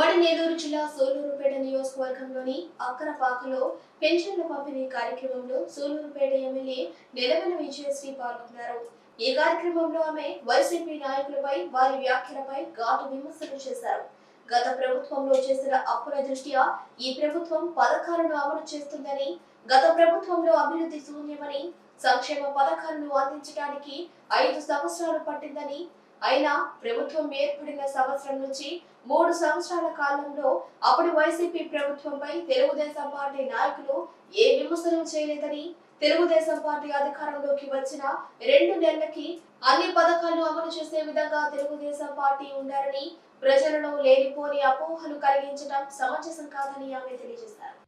ఉమ్మడి నెల్లూరు జిల్లా సూలూరుపేట నియోజకవర్గంలోని అక్కరపాకలో పెన్షన్ల పంపిణీ కార్యక్రమంలో సూలూరుపేట ఎమ్మెల్యే నిలవెల విజయశ్రీ పాల్గొన్నారు. ఈ కార్యక్రమంలో ఆమె వైసీపీ నాయకులపై వారి వ్యాఖ్యలపై ఘాటు విమర్శలు చేశారు. గత ప్రభుత్వంలో చేసిన అప్పుల దృష్ట్యా ఈ ప్రభుత్వం పథకాలను అమలు చేస్తుందని గత ప్రభుత్వంలో అభివృద్ధి శూన్యమని సంక్షేమ పథకాలను అందించడానికి ఐదు సంవత్సరాలు పట్టిందని అయినా ప్రభుత్వం ఏర్పడిన సంవత్సరం నుంచి మూడు సంవత్సరాల కాలంలో అప్పుడు వైసీపీ ప్రభుత్వంపై తెలుగుదేశం పార్టీ నాయకులు ఏ విమర్శలు చేయలేదని తెలుగుదేశం పార్టీ అధికారంలోకి వచ్చిన రెండు నెలలకి అన్ని పథకాలు అమలు చేసే విధంగా తెలుగుదేశం పార్టీ ఉండాలని ప్రజలను లేనిపోని అపోహలు కలిగించడం సమంజసం కాదని ఆమె తెలియజేశారు.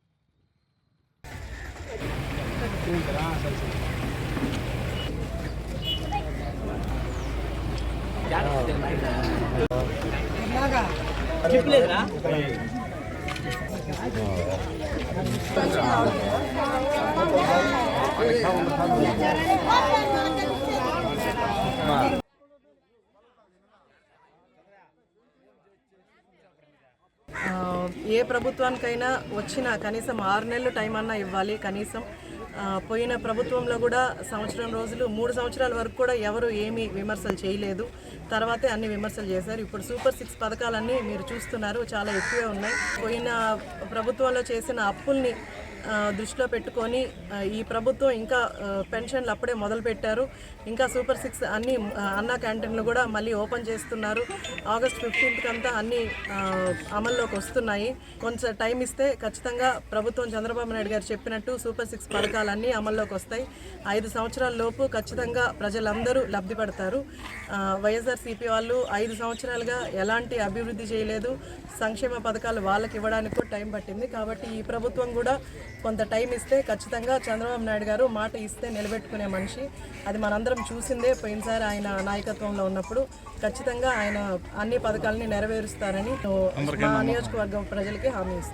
ఏ ప్రభుత్వానికైనా వచ్చిన కనీసం ఆరు నెలలు టైం అన్నా ఇవ్వాలి కనీసం పోయిన ప్రభుత్వంలో కూడా సంవత్సరం రోజులు మూడు సంవత్సరాల వరకు కూడా ఎవరు ఏమీ విమర్శలు చేయలేదు. తర్వాతే అన్ని విమర్శలు చేశారు. ఇప్పుడు సూపర్ సిక్స్ పథకాలన్నీ మీరు చూస్తున్నారు చాలా ఎక్కువే ఉన్నాయి. పోయిన ప్రభుత్వంలో చేసిన అప్పుల్ని దృష్టిలో పెట్టుకొని ఈ ప్రభుత్వం ఇంకా పెన్షన్లు అప్పుడే మొదలు పెట్టారు ఇంకా సూపర్ సిక్స్ అన్ని అన్నా క్యాంటీన్లు కూడా మళ్ళీ ఓపెన్ చేస్తున్నారు. ఆగస్ట్ ఫిఫ్టీన్త్ అంతా అన్ని అమల్లోకి వస్తున్నాయి. కొంచెం టైం ఇస్తే ఖచ్చితంగా ప్రభుత్వం చంద్రబాబు నాయుడు గారు చెప్పినట్టు సూపర్ సిక్స్ పథకాలన్నీ అమల్లోకి వస్తాయి. ఐదు సంవత్సరాల లోపు ఖచ్చితంగా ప్రజలందరూ లబ్ధి పడతారు. వైఎస్ఆర్సీపీ వాళ్ళు ఐదు సంవత్సరాలుగా ఎలాంటి అభివృద్ధి చేయలేదు. సంక్షేమ పథకాలు వాళ్ళకి ఇవ్వడానికి కూడా టైం పట్టింది. కాబట్టి ఈ ప్రభుత్వం కూడా కొంత టైం ఇస్తే ఖచ్చితంగా చంద్రబాబు నాయుడు గారు మాట ఇస్తే నిలబెట్టుకునే మనిషి. అది మనందరం చూసిందే పోయినసారి ఆయన నాయకత్వంలో ఉన్నప్పుడు. ఖచ్చితంగా ఆయన అన్ని పథకాలని నెరవేరుస్తారని మా నియోజకవర్గం ప్రజలకి హామీ ఇస్తాం